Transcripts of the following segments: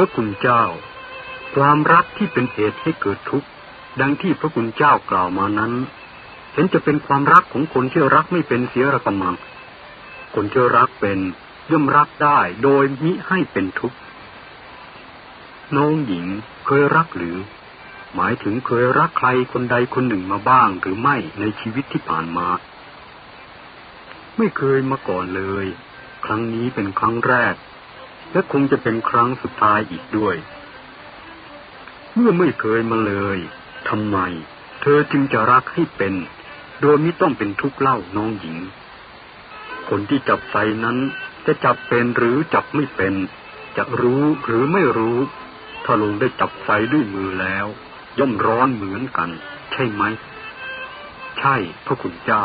พระคุณเจ้า ความรักที่เป็นเหตุให้เกิดทุกข์ดังที่พระคุณเจ้ากล่าวมานั้น เห็นจะเป็นความรักของคนที่รักไม่เป็นเสียระกมังคนที่รักเป็นย่อมรักได้โดยมิให้เป็นทุกข์น้องหญิงเคยรักหรือ หมายถึงเคยรักใครคนใดคนหนึ่งมาบ้างหรือไม่ในชีวิตที่ผ่านมา ไม่เคยมาก่อนเลย ครั้งนี้เป็นครั้งแรก และคงจะเป็นครั้งสุดท้ายอีกด้วย เมื่อไม่เคยมาเลยทำไม เธอจึงจะรักให้เป็น โดยไม่ต้องเป็นทุกข์เล่าน้องหญิง คนที่จับไฟนั้นจะจับเป็นหรือจับไม่เป็น จะรู้หรือไม่รู้ ถ้าลงได้จับไฟด้วยมือแล้ว ย่อมร้อนเหมือนกัน ใช่ไหม ใช่พระคุณเจ้า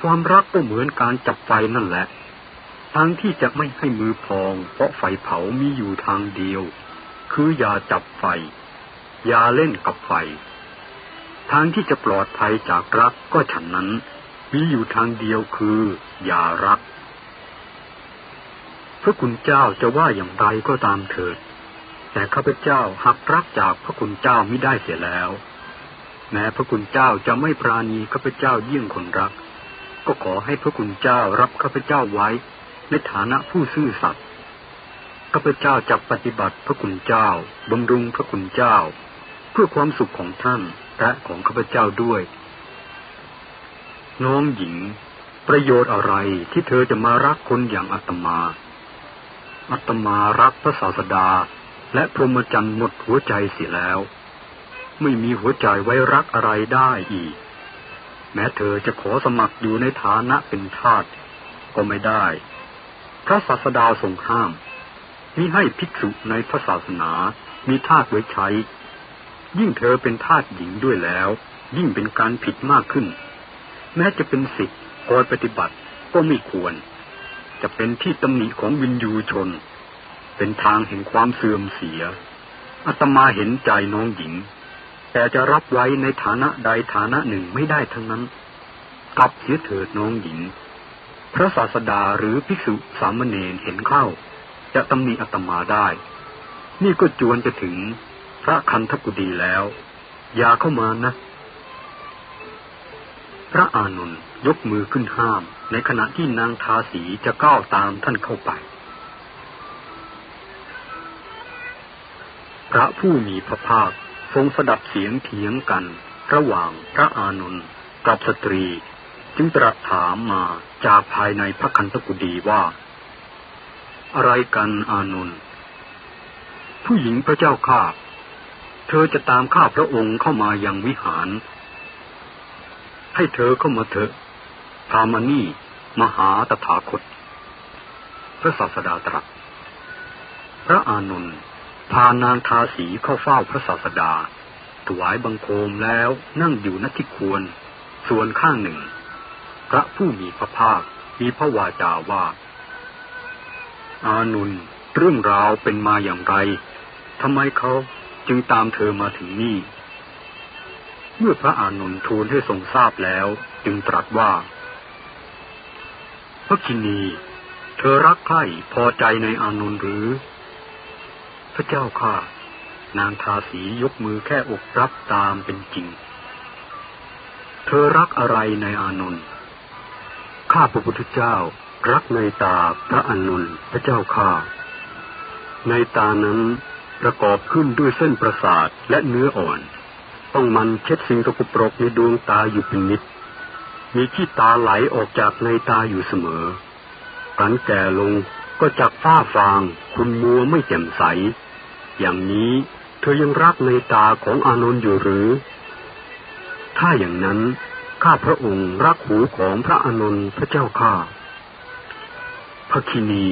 ความรักก็เหมือนการจับไฟนั่นแหละ ทางที่จะไม่ให้มือพอง เพราะไฟเผามีอยู่ทางเดียว คืออย่าจับไฟ อย่าเล่นกับไฟ ทางที่จะปลอดภัยจากรักก็ฉันนั้น มีอยู่ทางเดียวคือ อย่ารัก พระคุณเจ้าจะว่าอย่างไรก็ตามเถิด แต่ข้าพเจ้าหักรักจากพระคุณเจ้าไม่ได้เสียแล้ว แม้พระคุณเจ้าจะไม่ปราณีข้าพเจ้าเยี่ยงคนรัก ก็ขอให้พระคุณเจ้ารับข้าพเจ้าไว้ ในฐานะผู้ซื่อสัตย์ข้าพเจ้าจะปฏิบัติพระคุณเจ้าบำรุงพระคุณเจ้า เพื่อความสุขของท่านและของข้าพเจ้าด้วย น้องหญิง ประโยชน์อะไรที่เธอจะมารักคนอย่างอาตมาอาตมารักพระศาสดา และพรหมจรรย์หมดหัวใจเสียแล้ว ไม่มีหัวใจไว้รักอะไรได้อีก แม้เธอจะขอสมัครอยู่ในฐานะเป็นทาสก็ไม่ได้ พระศาสดาทรงห้ามมิให้ภิกษุในพระศาสนามีทาสไว้ใช้ ยิ่งเธอเป็นทาสหญิงด้วยแล้ว ยิ่งเป็นการผิดมากขึ้น แม้จะเป็นสิทธิ์คอยปฏิบัติก็ไม่ควร จะเป็นที่ตำหนิของวินยูชน เป็นทางแห่งความเสื่อมเสียอาตมาเห็นใจน้องหญิง แต่จะรับไว้ในฐานะใดฐานะหนึ่งไม่ได้ทั้งนั้น กลับเสียเถิดน้องหญิง พระศาสดาหรือภิกษุสามเณรเห็นเข้า จะตำหนิอาตมาได้ นี่ก็จวนจะถึงพระคันธกุฎีแล้ว อย่าเข้ามานะ พระอานนท์ยกมือขึ้นห้าม ในขณะที่นางทาสีจะก้าวตามท่านเข้าไป พระผู้มีพระภาคทรงสดับเสียงเถียงกัน ระหว่างพระอานนท์กับสตรี จึงตรัสถามมาจากภายในพระคันธกุฎีว่า อะไรกันอานนท์ผู้หญิงพระเจ้าข้าเธอจะตามข้าพระองค์เข้ามายังวิหาร ให้เธอเข้ามาเถอะพามานี่มหาตถาคต พระศาสดาตรัส พระอานนท์พานางทาสีเข้าเฝ้าพระศาสดา ถวายบังคมแล้วนั่งอยู่ณที่ควร ส่วนข้างหนึ่ง พระผู้มีพระภาคมีพระวาจาว่า อานุนเรื่องราวเป็นมาอย่างไรทำไมเขาจึงตามเธอมาถึงนี่ เมื่อพระอานุนทูลให้ทรงทราบแล้ว จึงตรัสว่า พระคินี เธอรักใคร่พอใจในอานุนหรือ พระเจ้าข้านางทาสียกมือแค่อกรับตามเป็นจริง เธอรักอะไรในอานุน์ ข้าพระพุทธเจ้ารักในตาพระอานนพระเจ้าข้า ในตานั้นประกอบขึ้นด้วยเส้นประสาทและเนื้ออ่อน ต้องมันเช็ดสิ่งตกปรกในดวงตาอยู่เป็นนิด มีขี้ตาไหลออกจากในตาอยู่เสมอครั้นแก่ลงก็จักฝ้าฟางคุณมัวไม่แจ่มใส อย่างนี้เธอยังรักในตาของอานนท์อยู่หรือ ถ้าอย่างนั้น ข้าพระองค์รักหูของพระอานนท์พระเจ้าข้าพระคินี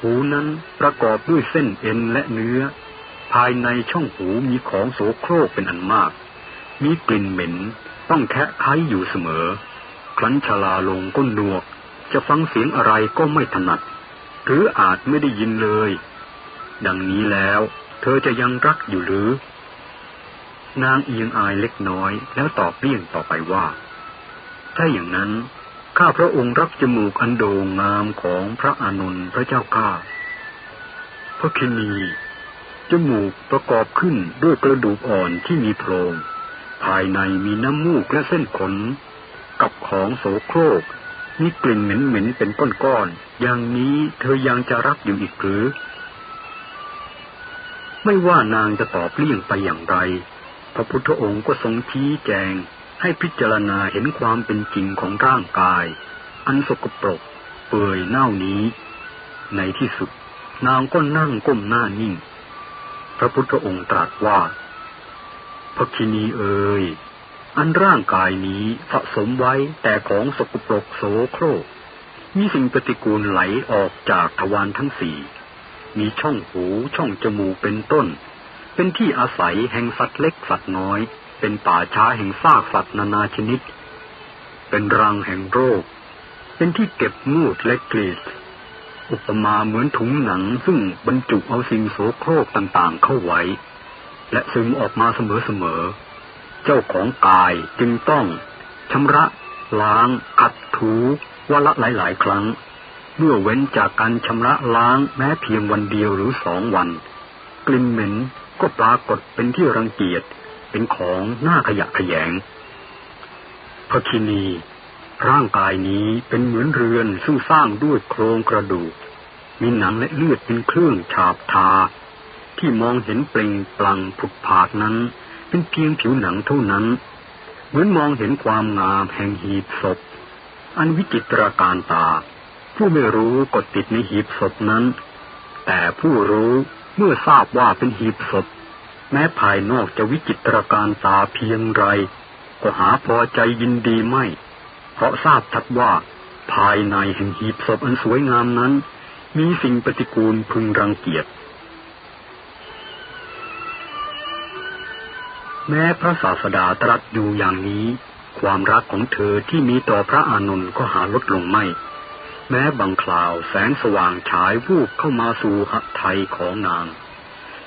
หูนั้นประกอบด้วยเส้นเอ็นและเนื้อ ภายในช่องหูมีของโสโครกเป็นอันมาก มีกลิ่นเหม็นต้องแคะไข้อยู่เสมอ ครั้นชลาลงก้นหนวก จะฟังเสียงอะไรก็ไม่ถนัด หรืออาจไม่ได้ยินเลย ดังนี้แล้ว เธอจะยังรักอยู่หรือ นางเอียงอายเล็กน้อย แล้วตอบเลี่ยงต่อไปว่า ถ้าอย่างนั้น ข้าพระองค์รับจมูกอันโด่งงามของพระอานนพระเจ้าข้าพพระคินีจมูกประกอบขึ้นด้วยกระดูกอ่อนที่มีโพรง ภายในมีน้ำมูกและเส้นขน กับของโสโครกมีกลิ่นเหม็นๆเป็นก้อนๆอย่างนี้เธอยังจะรักอยู่อีกหรือ ไม่ว่านางจะตอบเลี่ยงไปอย่างไร พระพุทธองค์ก็ทรงชี้แจงให้พิจารณาเห็นความเป็นจริงของร่างกาย อันสกปรก เปื่อยเน่านี้ ในที่สุด นางก็นั่งก้มหน้านิ่ง พระพุทธองค์ตรัสว่าพระคินีเอ๋ยอันร่างกายนี้สะสมไว้แต่ของสกปรกโสโครก มีสิ่งปฏิกูลไหลออกจากทวารทั้งสี่ มีช่องหูช่องจมูกเป็นต้น เป็นที่อาศัยแห่งสัตว์เล็กสัตว์น้อย เป็นป่าช้าแห่งซากสัตว์นานาชนิด เป็นรังแห่งโรค เป็นที่เก็บมูดและกรีดอุปมาเหมือนถุงหนังซึ่งบรรจุเอาสิ่งโสโครกต่างๆเข้าไว้ และซึมออกมาเสมอๆ เจ้าของกายจึงต้องชำระล้างขัดถูวันละหลายๆ ครั้ง เมื่อเว้นจากการชำระล้างแม้เพียงวันเดียวหรือสองวัน กลิ่นเหม็น ก็ปรากฏเป็นที่รังเกียจเป็นของน่าขยะขยงพระคินีร่างกายนี้เป็นเหมือนเรือนซึ่งสร้างด้วยโครงกระดูก มีหนังและเลือดเป็นเครื่องฉาบทา ที่มองเห็นเปล่งปลั่งผุดผาดนั้น เป็นเพียงผิวหนังเท่านั้น เหมือนมองเห็นความงามแห่งหีบศพ อันวิจิตรการตา ผู้ไม่รู้กดติดในหีบศพนั้น แต่ผู้รู้ เมื่อทราบว่าเป็นหีบศพ แม้ภายนอกจะวิจิตรการตาเพียงไร ก็หาพอใจยินดีไม่ เพราะทราบทัดว่า ภายในแห่งหีบศพอันสวยงามนั้น มีสิ่งปฏิกูลพึงรังเกียจ แม้พระศาสดาตรัสอยู่อย่างนี้ ความรักของเธอที่มีต่อพระอานนท์ก็หาลดลงไม่ แม้บางคราวแสงสว่างฉายวูบเข้ามาสู่หัตถยของนาง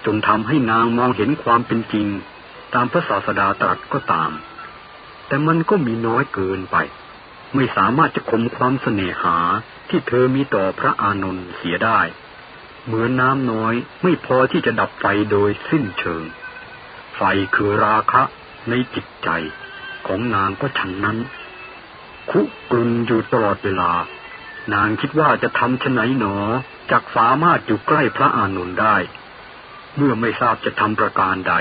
จนทำให้นางมองเห็นความเป็นจริง ตามพระศาสดาตรัสก็ตาม แต่มันก็มีน้อยเกินไป ไม่สามารถจะข่มความเสน่หาที่เธอมีต่อพระอานนท์เสียได้ เหมือนน้ำน้อยไม่พอที่จะดับไฟโดยสิ้นเชิง ไฟคือราคะในจิตใจของนางก็ฉันนั้น คุกรุนอยู่ตลอดเวลา นางคิดว่าจะทำชะไหนหนอจักสามารถอยู่ใกล้พระอานนท์ได้ เมื่อไม่ทราบจะทำประการใด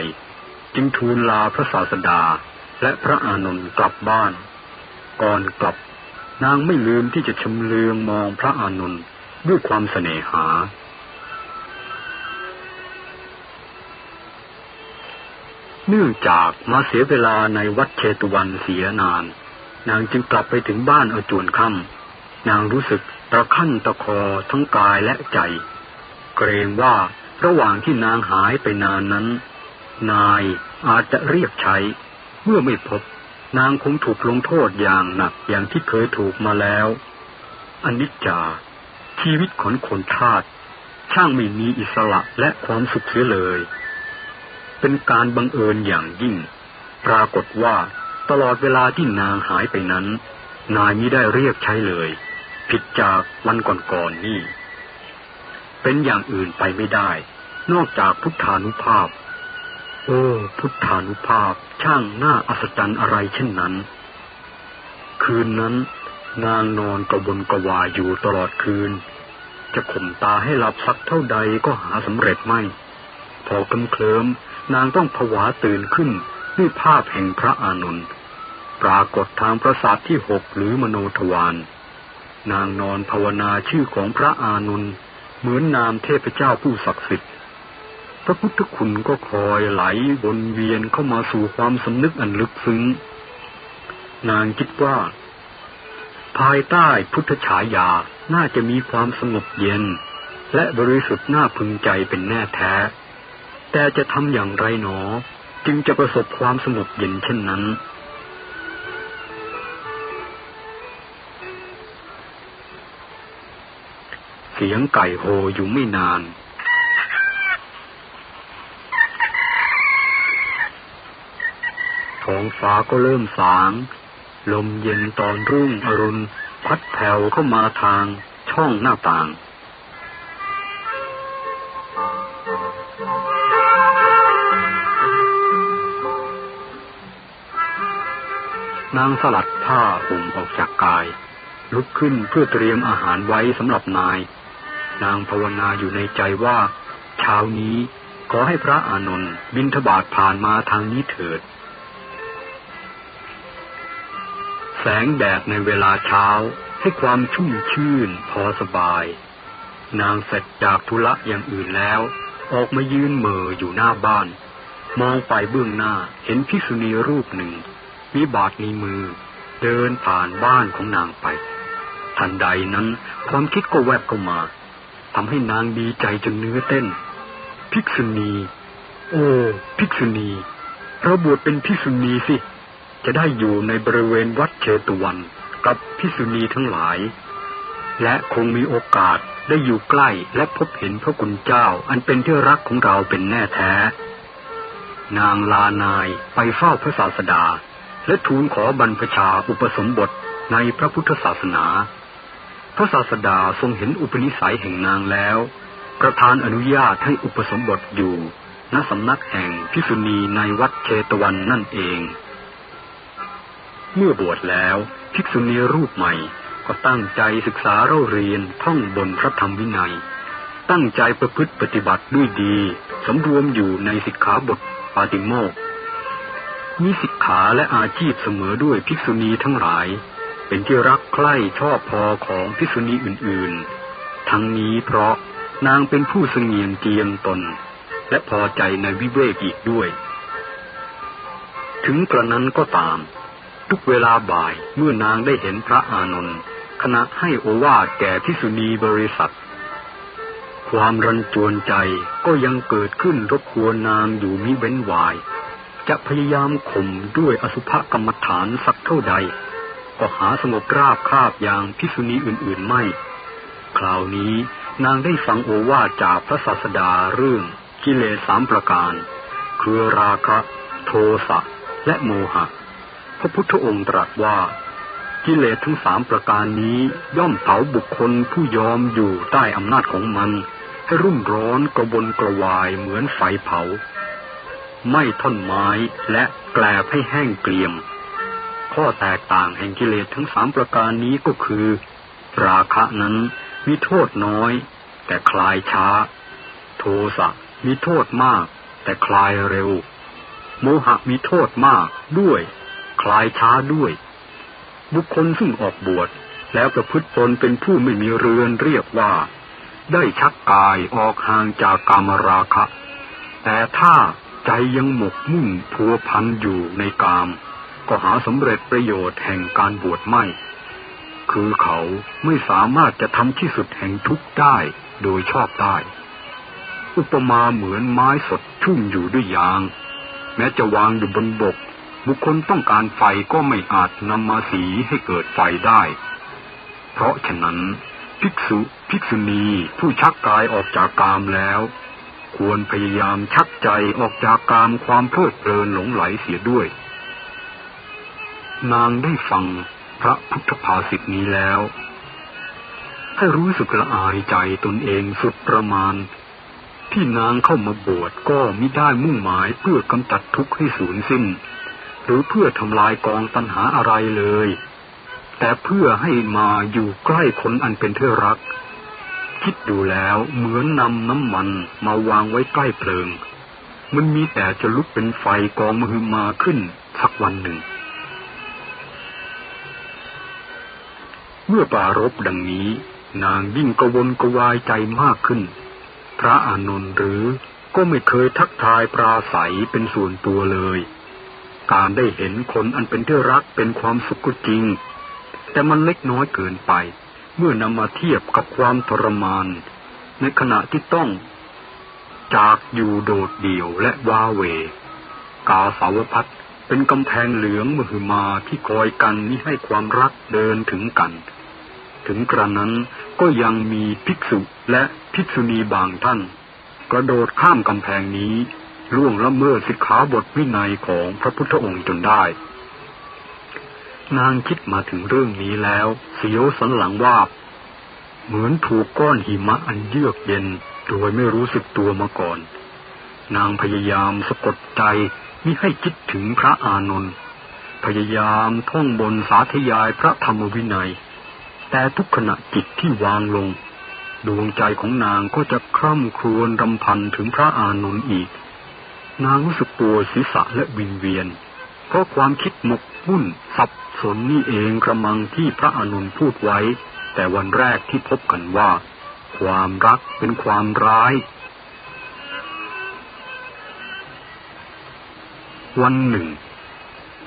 จึงทูลลาพระศาสดาและพระอานนท์กลับบ้าน ก่อนกลับ นางไม่ลืมที่จะชำเลืองมองพระอานนท์ด้วยความเสน่หา เนื่องจากมาเสียเวลาในวัดเชตุวันเสียนาน นางจึงกลับไปถึงบ้านเอาจวนค่ำ นางรู้สึกตะขั้นตะคอทั้งกายและใจ เกรงว่าระหว่างที่นางหายไปนานนั้น นายอาจจะเรียกใช้ เมื่อไม่พบ นางคงถูกลงโทษอย่างหนักอย่างที่เคยถูกมาแล้วอนิจจา ชีวิตของคนทาตช่างไม่มีอิสระและความสุขเสียเลย เป็นการบังเอิญอย่างยิ่ง ปรากฏว่าตลอดเวลาที่นางหายไปนั้น นายมิได้เรียกใช้เลย ผิดจากวันก่อนๆนนี่ เป็นอย่างอื่นไปไม่ได้ นอกจากพุทธานุภาพ โอ้ พุทธานุภาพช่างน่าอัศจรรย์อะไรเช่นนั้น คืนนั้น นางนอนกระวนกระวายอยู่ตลอดคืน จะข่มตาให้หลับสักเท่าใดก็หาสำเร็จไม่ พอกำเคลิมนางต้องผวาตื่นขึ้นด้วยภาพแห่งพระอานนท์ปรากฏทางประสาทที่หกหรือมโนทวาร นางนอนภาวนาชื่อของพระอานนเหมือนนามเทพเจ้าผู้ศักดิ์สิทธิ์ พระพุทธคุณก็คอยไหลวนเวียนเข้ามาสู่ความสำนึกอันลึกซึ้ง นางคิดว่า ภายใต้พุทธฉายาน่าจะมีความสงบเย็น และบริสุทธิ์น่าพึงใจเป็นแน่แท้ แต่จะทำอย่างไรหนอ จึงจะประสบความสงบเย็นเช่นนั้น เสียงไก่โหอยู่ไม่นาน ท้องฟ้าก็เริ่มสาง ลมเย็นตอนรุ่งอรุณ พัดแผ่วเข้ามาทางช่องหน้าต่างนางสลัดผ้าห่มออกจากกาย ลุกขึ้นเพื่อเตรียมอาหารไว้สำหรับนาย นางภาวนาอยู่ในใจว่า เช้านี้ขอให้พระอานนท์บินทบาทผ่านมาทางนี้เถิด แสงแดดในเวลาเช้าให้ความชุ่มชื่นพอสบาย นางเสร็จจากธุระอย่างอื่นแล้ว ออกมายืนเม่ออยู่หน้าบ้าน มองไปเบื้องหน้าเห็นภิษุณีรูปหนึ่ง มีบาทในมือ เดินผ่านบ้านของนางไป ทันใดนั้นความคิดก็แวบเข้ามา ทำให้นางดีใจจนเนื้อเต้น ภิกษุณี โอ้ภิกษุณีเราบวชเป็นภิกษุณีสิ จะได้อยู่ในบริเวณวัดเชตุวันกับภิกษุณีทั้งหลาย และคงมีโอกาสได้อยู่ใกล้และพบเห็นพระคุณเจ้าอันเป็นที่รักของเราเป็นแน่แท้ นางลานายไปเฝ้าพระศาสดา และทูลขอบรรพชาอุปสมบทในพระพุทธศาสนา พระศาสดาทรงเห็นอุปนิสัยแห่งนางแล้ว ประทานอนุญาตให้อุปสมบทอยู่ณสำนักแห่งพิษุณีในวัดเชตวันนั่นเอง เมื่อบวชแล้วภิกษุณีรูปใหม่ก็ตั้งใจศึกษาเล่าเรียนท่องบนพระธรรมวินัย ตั้งใจประพฤติปฏิบัติด้วยดีสำรวมอยู่ในสิกขาบทปาติโมกมีสิกขาและอาชีพเสมอด้วยภิกษุณีทั้งหลาย เป็นที่รักใคร่ชอบพอของภิษุณีอื่นๆ ทั้งนี้เพราะนางเป็นผู้เสงี่ยมเจียมตน และพอใจในวิเวกอีกด้วย ถึงกระนั้นก็ตาม ทุกเวลาบ่ายเมื่อนางได้เห็นพระอานนท์ขณะให้โอวาทแก่พิสุณีบริษัท ความรันจวนใจก็ยังเกิดขึ้นรบกวนนางอยู่มิเว้นวาย จะพยายามข่มด้วยอสุภกรรมฐานสักเท่าใด ก็หาสงบราบคาบอย่างพิสุณีอื่นๆไม่ คราวนี้นางได้ฟังโอวาทจากพระศาสดาเรื่องกิเลสสามประการ คือราคะ โทสะ และโมหะ พระพุทธองค์ตรัสว่า กิเลสทั้งสามประการนี้ย่อมเผาบุคคลผู้ยอมอยู่ใต้อำนาจของมัน ให้รุ่มร้อนกระบนกระวายเหมือนไฟเผา ไม่ท่อนไม้และแกลบให้แห้งเกลียม ข้อแตกต่างแห่งกิเลสทั้งสามประการนี้ก็คือ ราคะนั้นมีโทษน้อย แต่คลายช้า โทสะมีโทษมาก แต่คลายเร็ว โมหะมีโทษมากด้วย คลายช้าด้วย บุคคลซึ่งออกบวชแล้วประพฤติตนเป็นผู้ไม่มีเรือนเรียกว่า ได้ชักกายออกห่างจากกามราคะ แต่ถ้าใจยังหมกมุ่นพัวพันอยู่ในกาม ก็หาสำเร็จประโยชน์แห่งการบวชไม่ คือเขาไม่สามารถจะทำที่สุดแห่งทุกข์ได้โดยชอบได้ อุปมาเหมือนไม้สดชุ่มอยู่ด้วยยาง แม้จะวางอยู่บนบก บุคคลต้องการไฟก็ไม่อาจนำมาสีให้เกิดไฟได้ เพราะฉะนั้น ภิกษุภิกษุณีผู้ชักกายออกจากกามแล้ว ควรพยายามชักใจออกจากกามความเพลิดเพลินหลงไหลเสียด้วย นางได้ฟังพระพุทธภาษิตนี้แล้ว ให้รู้สึกละอายใจตนเองสุดประมาณ ที่นางเข้ามาบวชก็มิได้มุ่งหมายเพื่อกำจัดทุกข์ให้สูญสิ้น หรือเพื่อทำลายกองตัณหาอะไรเลย แต่เพื่อให้มาอยู่ใกล้คนอันเป็นเทรัก คิดดูแล้วเหมือนนำน้ำมันมาวางไว้ใกล้เพลิง มันมีแต่จะลุกเป็นไฟกองมหึมาขึ้นสักวันหนึ่ง เมื่อปารบดังนี้ นางยิ่งกวนกวายใจมากขึ้น พระอานนท์หรือก็ไม่เคยทักทายปราศัยเป็นส่วนตัวเลย การได้เห็นคนอันเป็นที่รักเป็นความสุขก็จริง แต่มันเล็กน้อยเกินไป เมื่อนำมาเทียบกับความทรมาน ในขณะที่ต้อง จากอยู่โดดเดี่ยวและวาเว กาสาวพัด เป็นกำแพงเหลืองมหึมาที่คอยกันนี้ให้ความรักเดินถึงกัน ถึงกระนั้นก็ยังมีภิกษุและภิกษุณีบางท่าน กระโดดข้ามกำแพงนี้ล่วงละเมิดสิกขาบทวินัยของพระพุทธองค์จนได้ นางคิดมาถึงเรื่องนี้แล้ว เสียวสันหลังว่า เหมือนถูกก้อนหิมะอันเยือกเย็นโดยไม่รู้สึกตัวมาก่อน นางพยายามสะกดใจ มิให้คิดถึงพระอานนท์พยายามท่องบนสาธยายพระธรรมวินัย แต่ทุกขณะจิตที่วางลง ดวงใจของนางก็จะคร่ำครวญรำพันถึงพระอานนท์อีก นางรู้สึกปวดศีรษะและวินเวียน เพราะความคิดหมกมุ่นสับสนนี่เองกระมังที่พระอานนท์พูดไว้ แต่วันแรกที่พบกันว่า ความรักเป็นความร้าย วันหนึ่ง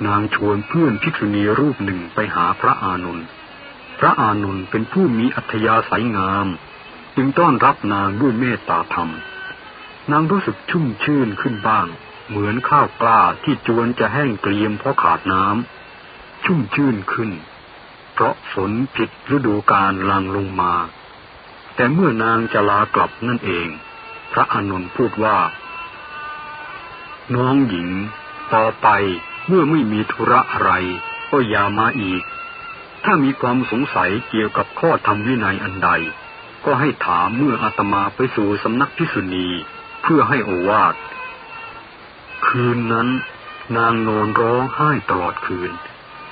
นางชวนเพื่อนภิกษุณีรูปหนึ่งไปหาพระอานนท์พระอานนท์เป็นผู้มีอัธยาศัยงาม จึงต้อนรับนางด้วยเมตตาธรรม นางรู้สึกชุ่มชื่นขึ้นบ้าง เหมือนข้าวกล้าที่จวนจะแห้งเกรียมเพราะขาดน้ำชุ่มชื่นขึ้น เพราะฝนผิดฤดูกาลลังลงมา แต่เมื่อนางจะลากลับนั่นเอง พระอานนท์พูดว่า น้องหญิง ต่อไปเมื่อไม่มีธุระอะไร ก็อย่ามาอีก ถ้ามีความสงสัยเกี่ยวกับข้อธรรมวินัยอันใด ก็ให้ถามเมื่ออาตมาไปสู่สำนักพิสุณีเพื่อให้โอวาทคืนนั้นนางนอนร้องไห้ตลอดคืน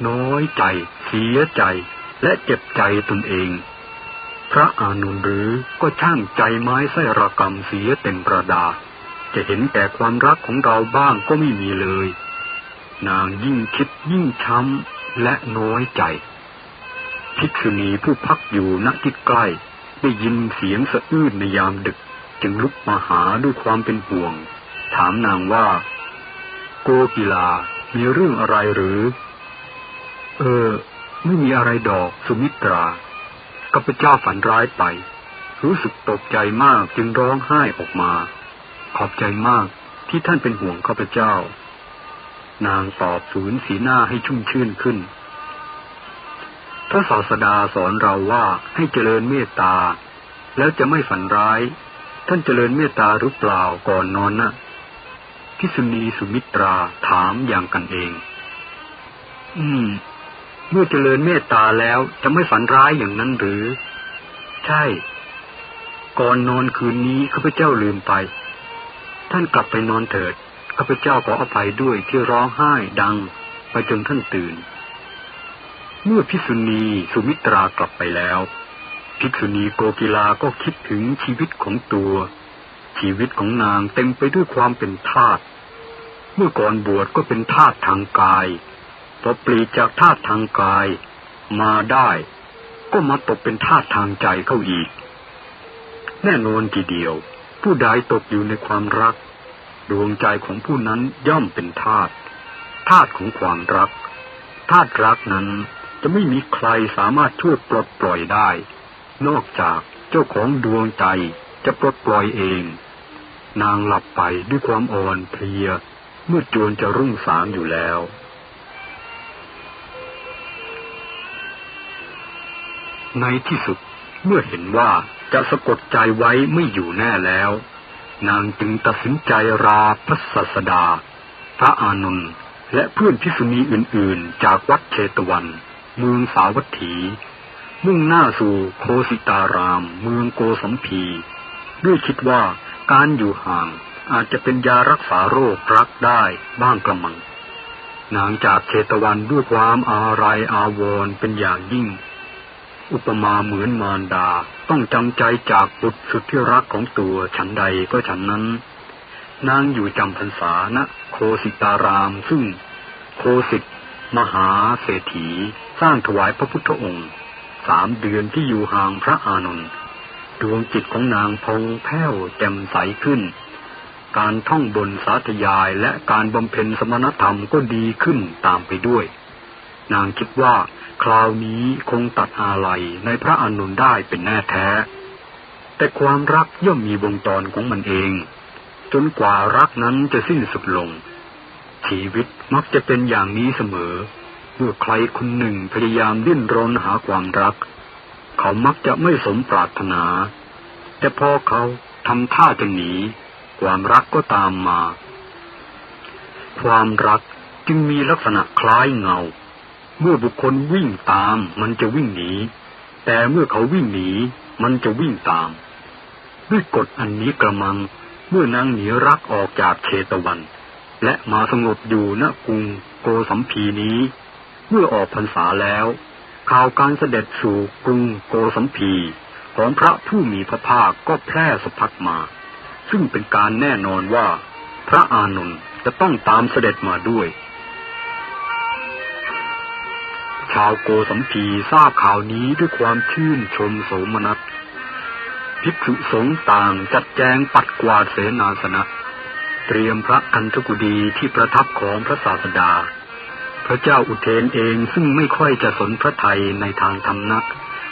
น้อยใจ เสียใจและเจ็บใจตนเอง พระอานุนหรือก็ช่างใจไม้ไส้ระกรรมเสียเต็มประดา จะเห็นแก่ความรักของเราบ้างก็ไม่มีเลย นางยิ่งคิดยิ่งช้ำและน้อยใจภิกษุณีผู้พักอยู่ณที่ใกล้ ได้ยินเสียงสะอื้นในยามดึก จึงลุกมาหาด้วยความเป็นห่วง ถามนางว่า โกกีลา มีเรื่องอะไรหรือ เออ ไม่มีอะไรดอกสุมิตราข้าพเจ้าฝันร้ายไป รู้สึกตกใจมากจึงร้องไห้ออกมา ขอบใจมากที่ท่านเป็นห่วงข้าพเจ้า นางตอบฝืนสีหน้าให้ชุ่มชื่นขึ้น พระศาสดาสอนเราว่าให้เจริญเมตตา แล้วจะไม่ฝันร้าย ท่านเจริญเมตตาหรือเปล่าก่อนนอนนะพิสุณีสุมิตราถามอย่างกันเอง อืม เมื่อเจริญเมตตาแล้วจะไม่ฝันร้ายอย่างนั้นหรือ ใช่ ก่อนนอนคืนนี้ข้าพเจ้าลืมไป ท่านกลับไปนอนเถิดข้าพเจ้าขออภัยด้วยที่ร้องไห้ดัง ไปจนท่านตื่น เมื่อพิษุณีสุมิตรากลับไปแล้ว ภิกษุณีโกกีลาก็คิดถึงชีวิตของตัว ชีวิตของนางเต็มไปด้วยความเป็นทาสเมื่อก่อนบวชก็เป็นทาสทางกายพอปลีจากทาสทางกายมาได้ ก็มาตกเป็นทาสทางใจเข้าอีก แน่นอนทีเดียว ผู้ใดตกอยู่ในความรัก ดวงใจของผู้นั้นย่อมเป็นทาสทาสของความรักทาสรักนั้นจะไม่มีใครสามารถช่วยปลดปล่อยได้ นอกจากเจ้าของดวงใจจะปลดปล่อยเอง นางหลับไปด้วยความอ่อนเพลีย เมื่อจวนจะรุ่งสางอยู่แล้ว ในที่สุด เมื่อเห็นว่าจะสะกดใจไว้ไม่อยู่แน่แล้ว นางจึงตัดสินใจราพระศาสดา พระอานนท์และเพื่อนพิษุณีอื่นๆ จากวัดเชตวัน เมืองสาวัตถี มุ่งหน้าสู่โคสิตาราม เมืองโกสัมพี ด้วยคิดว่าการอยู่ห่างอาจจะเป็นยารักษาโรครักได้บ้างกระมังนางจากเชตวันด้วยความอาลัยอาวรณ์เป็นอย่างยิ่ง อุปมาเหมือนมารดา ต้องจำใจจากบุตรสุดที่รักของตัวฉันใดก็ฉันนั้น นางอยู่จำพรรษาณโคสิตารามซึ่งโคสิตมหาเศรษฐีสร้างถวายพระพุทธองค์สามเดือนที่อยู่ห่างพระอานนท์ดวงจิตของนางพองแผ้วแจ่มใสขึ้น การท่องบนสาธยายและการบำเพ็ญสมณธรรมก็ดีขึ้นตามไปด้วย นางคิดว่า คราวนี้คงตัดอาลัยในพระอานนได้เป็นแน่แท้ แต่ความรักย่อมมีวงจรของมันเอง จนกว่ารักนั้นจะสิ้นสุดลง ชีวิตมักจะเป็นอย่างนี้เสมอ เมื่อใครคนหนึ่งพยายามดิ้นรนหาความรัก เขามักจะไม่สมปรารถนา แต่พอเขาทำท่าจะหนี ความรักก็ตามมา ความรักจึงมีลักษณะคล้ายเงา เมื่อบุคคลวิ่งตามมันจะวิ่งหนี แต่เมื่อเขาวิ่งหนีมันจะวิ่งตาม ด้วยกฎอันนี้กระมัง เมื่อนางหนีรักออกจากเชตวัน และมาสงบอยู่ณกรุงโกสัมพีนี้ เมื่อออกพรรษาแล้ว ข่าวการเสด็จสู่กรุงโกสัมพีของพระผู้มีพระภาคก็แพร่สะพัดมา ซึ่งเป็นการแน่นอนว่า พระอานนท์จะต้องตามเสด็จมาด้วย ชาวโกสัมพีทราบข่าวนี้ด้วยความชื่นชมโสมนัสภิกษุสงฆ์ต่างจัดแจงปัดกวาดเสนาสนะ เตรียมพระอัญชกุดีที่ประทับของพระศาสดา พระเจ้าอุเทนเองซึ่งไม่ค่อยจะสนพระไทยในทางธรรมนัก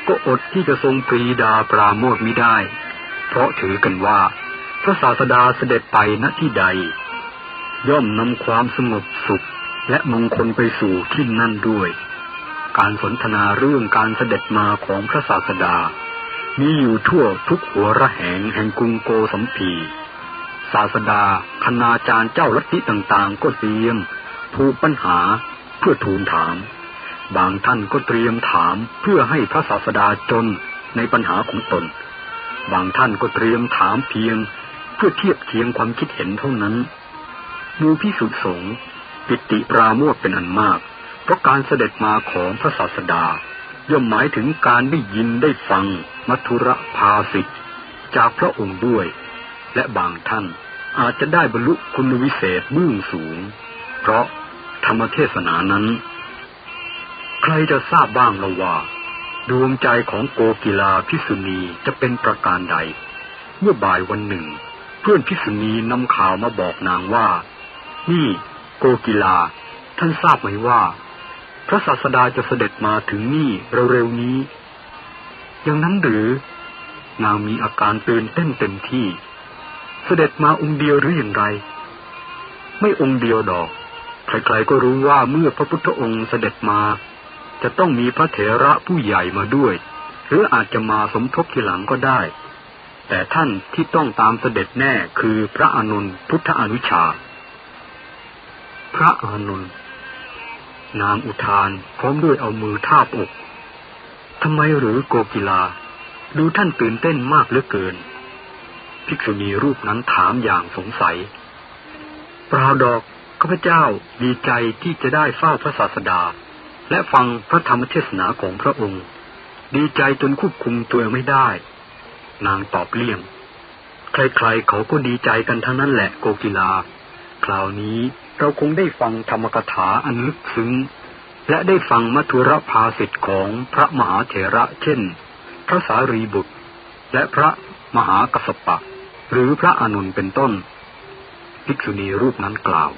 ก็อดที่จะทรงปรีดาปราโมทมิได้ เพราะถือกันว่า พระศาสดาเสด็จไปณที่ใด ย่อมนำความสงบสุขและมงคลไปสู่ที่นั่นด้วย การสนทนาเรื่องการเสด็จมาของพระศาสดา มีอยู่ทั่วทุกหัวระแหงแห่งกรุงโกสัมพี ศาสดาคณาจารย์เจ้าลัทธิต่างๆ ก็เตรียมถูกปัญหาเพื่อทูลถาม บางท่านก็เตรียมถามเพื่อให้พระศาสดาจนในปัญหาของตน บางท่านก็เตรียมถามเพียง เพื่อเทียบเคียงความคิดเห็นเท่านั้นมูพิสุสงฆ์ปิติปราโมทเป็นอันมาก เพราะการเสด็จมาของพระศาสดา ย่อมหมายถึงการได้ยินได้ฟัง มัทุระภาสิทธิจากพระองค์ด้วย และบางท่านอาจจะได้บรรลุคุณวิเศษเบื้องสูง เพราะธรรมเทศนานั้น ใครจะทราบบ้างละว่าดวงใจของโกกีลาพิสุณีจะเป็นประการใด เมื่อบ่ายวันหนึ่ง เพื่อนพิสุณีนำข่าวมาบอกนางว่า นี่ โกกีลาท่านทราบไหมว่า พระศาสดาจะเสด็จมาถึงนี่เร็วๆนี้ อย่างนั้นหรือนางมีอาการตื่นเต้นเต็มที่ เสด็จมาองค์เดียวหรืออย่างไร ไม่องค์เดียวดอก ใครๆก็รู้ว่าเมื่อพระพุทธองค์เสด็จมา จะต้องมีพระเถระผู้ใหญ่มาด้วย หรืออาจจะมาสมทบทีหลังก็ได้ แต่ท่านที่ต้องตามเสด็จแน่คือพระอานนท์พุทธอนุชา พระอานนท์ นางอุทานพร้อมด้วยเอามือทาบอกทำไมหรือโกกีลา ดูท่านตื่นเต้นมากเหลือเกิน ภิกษุณีรูปนั้นถามอย่างสงสัยเปล่าดอกข้าพเจ้าดีใจที่จะได้เฝ้าพระศาสดา และฟังพระธรรมเทศนาของพระองค์ ดีใจจนควบคุมตัวไม่ได้ นางตอบเลี่ยง ใครๆเขาก็ดีใจกันทั้งนั้นแหละโกกีลา คราวนี้ เราคงได้ฟังธรรมกถาอันลึกซึ้ง และได้ฟังมัทุรภาสิทธิ์ของพระมหาเถระเช่น พระสารีบุตร และพระมหากัสสปะ หรือพระอานนท์เป็นต้น ภิกษุณีรูปนั้นกล่าว